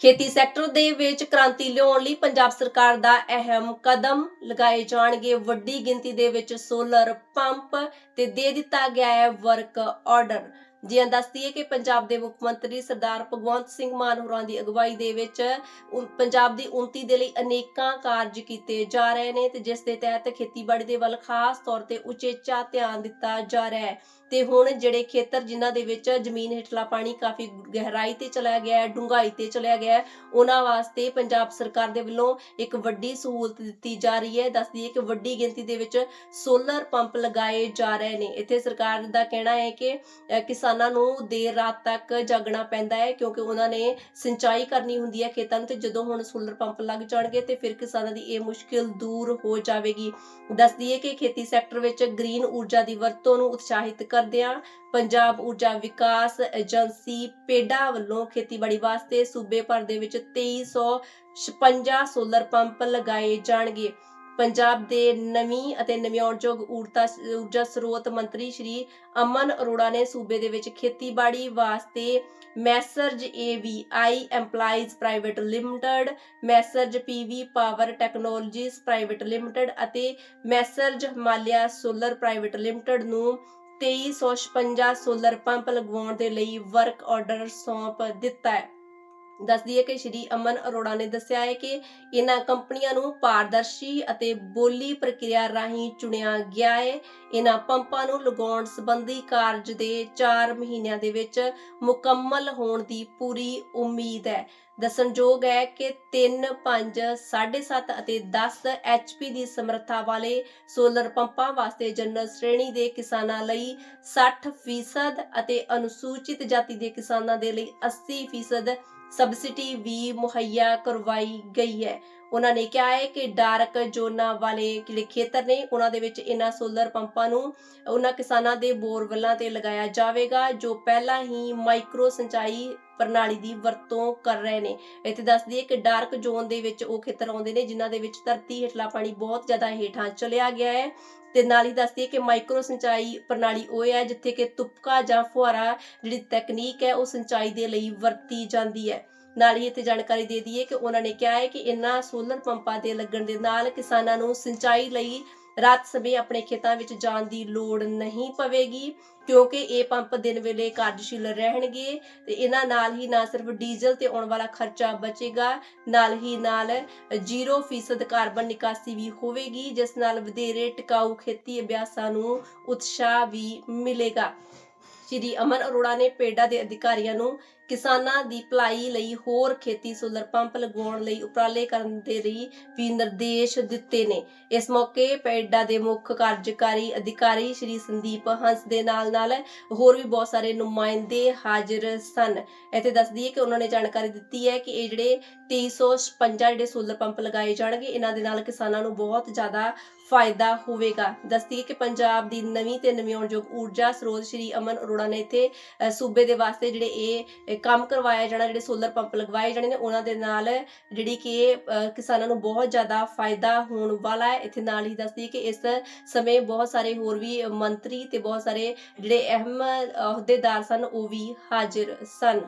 ਖੇਤੀ ਸੈਕਟਰ ਦੇ ਵਿੱਚ ਕ੍ਰਾਂਤੀ ਲਿਆਉਣ ਲਈ ਪੰਜਾਬ ਸਰਕਾਰ ਦਾ ਅਹਿਮ ਕਦਮ ਲਗਾਏ ਜਾਣਗੇ। ਵੱਡੀ ਗਿਣਤੀ ਦੇ ਵਿੱਚ ਸੋਲਰ ਪੰਪ ਤੇ ਦੇ ਦਿੱਤਾ ਗਿਆ ਹੈ ਵਰਕ ਆਰਡਰ। ਜੀ ਦੱਸਦੀਏ ਕਿ ਪੰਜਾਬ ਦੇ ਮੁੱਖ ਮੰਤਰੀ ਸਰਦਾਰ ਭਗਵੰਤ ਸਿੰਘ ਮਾਨ ਹੋਰਾਂ ਦੀ ਅਗਵਾਈ ਦੇ ਵਿੱਚ ਪੰਜਾਬ ਦੀ ਉન્નਤੀ ਦੇ ਲਈ ਅਨੇਕਾਂ ਕਾਰਜ ਕੀਤੇ ਜਾ ਰਹੇ ਨੇ ਤੇ ਜਿਸ ਦੇ ਤਹਿਤ ਖੇਤੀਬਾੜੀ ਦੇ ਵੱਲ ਖਾਸ ਤੌਰ ਤੇ ਉਚੇਚਾ ਧਿਆਨ ਦਿੱਤਾ ਜਾ ਰਿਹਾ ਹੈ। ਤੇ ਹੁਣ ਜਿਹੜੇ ਖੇਤਰ ਜਿਨ੍ਹਾਂ ਦੇ ਵਿੱਚ ਜ਼ਮੀਨ ਹੇਠਲਾ ਪਾਣੀ ਕਾਫੀ ਗਹਿਰਾਈ ਤੇ ਚਲਾ ਗਿਆ ਹੈ, ਡੂੰਘਾਈ ਤੇ ਚਲਿਆ ਗਿਆ ਹੈ, ਉਹਨਾਂ ਵਾਸਤੇ ਪੰਜਾਬ ਸਰਕਾਰ ਦੇ ਵੱਲੋਂ ਇੱਕ ਵੱਡੀ ਸਹੂਲਤ ਦਿੱਤੀ ਜਾ ਰਹੀ ਹੈ। ਦੱਸਦੀ ਹੈ ਕਿ ਵੱਡੀ ਗਿਣਤੀ ਦੇ ਵਿੱਚ ਸੋਲਰ ਪੰਪ ਲਗਾਏ ਜਾ ਰਹੇ ਨੇ। ਇੱਥੇ ਸਰਕਾਰ ਦਾ ਕਹਿਣਾ ਹੈ ਕਿ ਕਿਸਾਨ ਕਿਸਾਨਾਂ ਨੂੰ ਦੇਰ ਰਾਤ ਤੱਕ ਜਾਗਣਾ ਪੈਂਦਾ ਹੈ ਕਿਉਂਕਿ ਉਹਨਾਂ ਨੇ ਸਿੰਚਾਈ ਕਰਨੀ ਹੁੰਦੀ ਹੈ ਖੇਤਾਂ ਤੇ ਜਦੋਂ ਹੁਣ ਸੋਲਰ ਪੰਪ ਲੱਗ ਜਾਣਗੇ ਤੇ ਫਿਰ ਕਿਸਾਨਾਂ ਦੀ ਇਹ ਮੁਸ਼ਕਿਲ ਦੂਰ ਹੋ ਜਾਵੇਗੀ। ਦੱਸਦੀ ਹੈ ਕਿ ਖੇਤੀ ਸੈਕਟਰ ਵਿੱਚ ਗ੍ਰੀਨ ਊਰਜਾ ਦੀ ਵਰਤੋਂ ਨੂੰ ਉਤਸ਼ਾਹਿਤ ਕਰਦਿਆਂ ਪੰਜਾਬ ਊਰਜਾ ਵਿਕਾਸ ਏਜੰਸੀ ਪੇਡਾ ਵੱਲੋਂ ਖੇਤੀਬਾੜੀ ਵਾਸਤੇ ਸੂਬੇ ਭਰ ਦੇ ਵਿੱਚ 2356 ਸੋਲਰ ਪੰਪ ਲਗਾਏ ਜਾਣਗੇ। ਪੰਜਾਬ ਦੇ ਨਵੀਂ ਅਤੇ ਨਵਿਆਉਣਯੋਗ ਊਰਜਾ ਊਰਜਾ ਸਰੋਤ ਮੰਤਰੀ ਸ਼੍ਰੀ ਅਮਨ ਅਰੋੜਾ ਨੇ ਸੂਬੇ ਦੇ ਵਿੱਚ ਖੇਤੀਬਾੜੀ ਵਾਸਤੇ messrs AVI employees private limited messrs PV power technologies private limited ਅਤੇ messrs Himalaya solar private limited ਨੂੰ 2356 ਸੋਲਰ ਪੰਪ ਲਗਵਾਉਣ ਦੇ ਲਈ ਵਰਕ ਆਰਡਰ ਸੌਂਪ ਦਿੱਤਾ ਹੈ। ਦੱਸਦੀ ਹੈ ਕਿ ਸ਼੍ਰੀ ਅਮਨ ਅਰੋੜਾ ਨੇ ਦੱਸਿਆ ਹੈ ਕਿ ਇਹਨਾਂ ਕੰਪਨੀਆਂ ਨੂੰ ਪਾਰਦਰਸ਼ੀ ਅਤੇ ਬੋਲੀ ਪ੍ਰਕਿਰਿਆ ਰਾਹੀਂ ਚੁਣਿਆ ਗਿਆ ਹੈ। ਇਹਨਾਂ ਪੰਪਾਂ ਨੂੰ ਲਗਾਉਣ ਸੰਬੰਧੀ ਕਾਰਜ ਦੇ 4 ਮਹੀਨਿਆਂ ਦੇ ਵਿੱਚ ਮੁਕੰਮਲ ਹੋਣ ਦੀ ਪੂਰੀ ਉਮੀਦ ਹੈ। ਦੱਸਣਯੋਗ ਹੈ ਕਿ 3 5 7.5 ਅਤੇ 10 HP ਦੀ ਸਮਰੱਥਾ ਵਾਲੇ ਸੋਲਰ ਪੰਪਾਂ ਵਾਸਤੇ ਜਨਰਲ ਸ਼੍ਰੇਣੀ ਦੇ ਕਿਸਾਨਾਂ ਲਈ 60% ਅਤੇ ਅਨੁਸੂਚਿਤ ਜਾਤੀ ਦੇ ਕਿਸਾਨਾਂ ਦੇ ਲਈ 80% ਸਬਸਿਡੀ ਵੀ ਮੁਹੱਈਆ ਕਰਵਾਈ ਗਈ ਹੈ। ਉਹਨਾਂ ਨੇ ਕਿਹਾ ਹੈ ਕਿ ਡਾਰਕ ਜ਼ੋਨਾਂ ਵਾਲੇ ਜਿਹੜੇ ਖੇਤਰ ਨੇ ਉਹਨਾਂ ਦੇ ਵਿੱਚ ਇਹਨਾਂ ਸੋਲਰ ਪੰਪਾਂ ਨੂੰ, ਉਹਨਾਂ ਕਿਸਾਨਾਂ ਦੇ ਬੋਰਵੈਲਾਂ ਤੇ ਲਗਾਇਆ ਜਾਵੇਗਾ, ਜੋ ਪਹਿਲਾਂ ਹੀ ਮਾਈਕਰੋ ਸਿੰਚਾਈ ਪ੍ਰਣਾਲੀ ਦੀ ਵਰਤੋਂ ਕਰ ਰਹੇ ਨੇ। ਇੱਥੇ ਦੱਸ ਦਈਏ ਕਿ ਡਾਰਕ ਜ਼ੋਨ ਦੇ ਵਿੱਚ ਉਹ ਖੇਤਰ ਆਉਂਦੇ ਨੇ ਜਿਨ੍ਹਾਂ ਦੇ ਵਿੱਚ ਧਰਤੀ ਹੇਠਲਾ ਪਾਣੀ ਬਹੁਤ ਜ਼ਿਆਦਾ ਹੇਠਾਂ ਚਲਿਆ ਗਿਆ ਹੈ। ਤੇ ਨਾਲ ਹੀ ਦੱਸਦੀ ਦਈਏ ਕਿ ਮਾਈਕਰੋ ਸਿੰਚਾਈ ਪ੍ਰਣਾਲੀ ਉਹ ਹੈ ਜਿੱਥੇ ਕਿ ਤੁਪਕਾ ਜਾਂ ਫੁਹਾਰਾ ਜਿਹੜੀ ਤਕਨੀਕ ਹੈ ਉਹ ਸਿੰਚਾਈ ਦੇ ਲਈ ਵਰਤੀ ਜਾਂਦੀ ਹੈ। ਨਾਲ ਹੀ ਇੱਥੇ ਜਾਣਕਾਰੀ ਦੇ ਦਈਏ ਕਿ ਉਹਨਾਂ ਨੇ ਕਿਹਾ ਹੈ ਕਿ ਇਹਨਾਂ ਸੋਲਰ ਪੰਪਾਂ ਦੇ ਲੱਗਣ ਦੇ ਨਾਲ ਕਿਸਾਨਾਂ ਨੂੰ ਸਿੰਚਾਈ ਲਈ ਰਾਤ ਸਮੇਂ ਆਪਣੇ ਖੇਤਾਂ ਵਿੱਚ ਜਾਣ ਦੀ ਲੋੜ ਨਹੀਂ ਪਵੇਗੀ, ਕਿਉਂਕਿ ਇਹ ਪੰਪ ਦਿਨ ਵੇਲੇ ਕਾਰਜਸ਼ੀਲ ਰਹਿਣਗੇ ਤੇ ਇਹਨਾਂ ਨਾਲ ਹੀ ਨਾ ਸਿਰਫ ਡੀਜ਼ਲ ਤੇ ਆਉਣ ਵਾਲਾ ਖਰਚਾ ਬਚੇਗਾ, ਨਾਲ ਹੀ ਨਾਲ 0% ਕਾਰਬਨ ਨਿਕਾਸੀ ਵੀ ਹੋਵੇਗੀ, ਜਿਸ ਨਾਲ ਵਧੇਰੇ ਟਿਕਾਊ ਖੇਤੀ ਅਭਿਆਸਾਂ ਨੂੰ ਉਤਸ਼ਾਹ ਵੀ ਮਿਲੇਗਾ। ਸ਼੍ਰੀ ਅਮਨ ਅਰੋੜਾ ਨੇ ਪੇਡਾ ਦੇ ਅਧਿਕਾਰੀਆਂ ਨੂੰ ਕਿਸਾਨਾਂ ਦੀ ਭਲਾਈ ਲਈ ਹੋਰ ਖੇਤੀ ਸੋਲਰ ਪੰਪ ਲਗਾਉਣ ਲਈ ਉਪਰਾਲੇ ਕਰਨ ਦੇ ਲਈ ਵੀ ਨਿਰਦੇਸ਼ ਦਿੱਤੇ ਨੇ। ਇਸ ਮੌਕੇ ਪੇਡਾ ਦੇ ਮੁੱਖ ਕਾਰਜਕਾਰੀ ਅਧਿਕਾਰੀ ਸ਼੍ਰੀ ਸੰਦੀਪ ਹੰਸ ਦੇ ਨਾਲ ਨਾਲ ਹੋਰ ਵੀ ਬਹੁਤ ਸਾਰੇ ਨੁਮਾਇੰਦੇ ਹਾਜ਼ਰ ਸਨ। ਇੱਥੇ ਦੱਸਦੀ ਹੈ ਕਿ ਉਹਨਾਂ ਨੇ ਜਾਣਕਾਰੀ ਦਿੱਤੀ ਹੈ ਕਿ ਇਹ ਜਿਹੜੇ 356 ਜਿਹੜੇ ਸੋਲਰ ਪੰਪ ਲਗਾਏ ਜਾਣਗੇ, ਇਹਨਾਂ ਦੇ ਨਾਲ ਕਿਸਾਨਾਂ ਨੂੰ ਬਹੁਤ ਜ਼ਿਆਦਾ ਫਾਇਦਾ ਹੋਵੇਗਾ। ਦੱਸਦੀ ਹੈ ਕਿ ਪੰਜਾਬ ਦੀ ਨਵੀਂ ਤੇ ਨਵਿਆਉਣਯੋਗ ਊਰਜਾ ਸਰੋਤ ਸ਼੍ਰੀ ਅਮਨ ਅਰੋੜਾ ਨੇ ਇੱਥੇ ਸੂਬੇ ਦੇ ਵਾਸਤੇ ਜਿਹੜੇ ਇਹ ਕੰਮ ਕਰਵਾਇਆ ਜਾਣਾ ਜਿਹੜੇ ਸੋਲਰ ਪੰਪ ਲਗਵਾਏ ਜਾਣੇ ਨੇ ਉਹਨਾਂ ਦੇ ਨਾਲ ਜਿਹੜੀ ਕਿ ਅ, ਕਿਸਾਨਾਂ ਨੂੰ ਬਹੁਤ ਜ਼ਿਆਦਾ ਫਾਇਦਾ ਹੋਣ ਵਾਲਾ ਹੈ। ਇੱਥੇ ਨਾਲ ਹੀ ਦੱਸਦੀ ਕਿ ਇਸ ਸਮੇਂ ਬਹੁਤ ਸਾਰੇ ਹੋਰ ਵੀ ਮੰਤਰੀ ਤੇ ਬਹੁਤ ਸਾਰੇ ਜਿਹੜੇ ਅਹਿਮ ਅਹੁਦੇਦਾਰ ਸਨ ਉਹ ਵੀ ਹਾਜ਼ਰ ਸਨ।